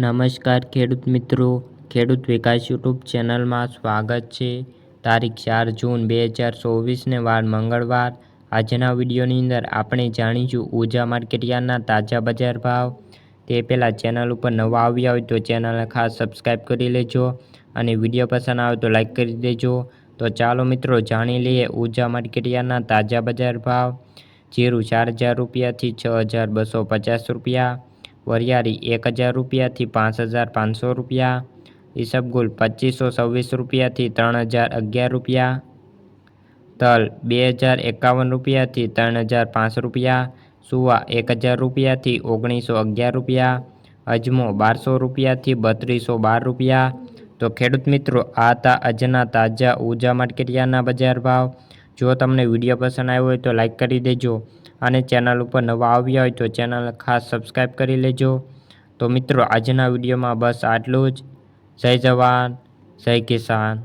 નમસ્કાર ખેડૂત મિત્રો. ખેડૂત વિકાસ યુટ્યુબ ચેનલમાં સ્વાગત છે. તારીખ ચાર જૂન બે હજાર ચોવીસને વાર મંગળવાર. આજના વિડીયોની અંદર આપણે જાણીશું ઊર્જા માર્કેટયાર્ડના તાજા બજાર ભાવ. તે પહેલાં ચેનલ ઉપર નવા આવ્યા હોય તો ચેનલને ખાસ સબસ્ક્રાઈબ કરી લેજો અને વીડિયો પસંદ આવે તો લાઈક કરી દેજો. તો ચાલો મિત્રો જાણી લઈએ ઊર્જા માર્કેટયાર્ડના તાજા બજાર ભાવ. જીરું ચાર હજાર રૂપિયાથી છ હજાર બસો પચાસ રૂપિયા. વરિયાળી એક હજાર રૂપિયાથી પાંચ હજાર પાંચસો રૂપિયા ઈસબગુલ પચીસો છવ્વીસ રૂપિયાથી ત્રણ હજાર અગિયાર રૂપિયા, તલ બે હજાર એકાવન રૂપિયાથી ત્રણ હજાર પાંચ રૂપિયા, સુવા એક હજાર રૂપિયાથી ઓગણીસો અગિયાર રૂપિયા, અજમો બારસો રૂપિયાથી બત્રીસો બાર રૂપિયા. તો ખેડૂત મિત્રો, આ હતા આજના તાજા ઊર્જા માર્કેટિયાના બજાર ભાવ. જો તમને વીડિયો પસંદ આવ્યો હોય તો લાઈક કરી દેજો અને ચેનલ ઉપર નવા આવ્યા હોય તો ચેનલ ખાસ સબસ્ક્રાઈબ કરી લેજો. તો મિત્રો, આજના વિડીયોમાં બસ આટલું જ. જય જવાન, જય કિસાન.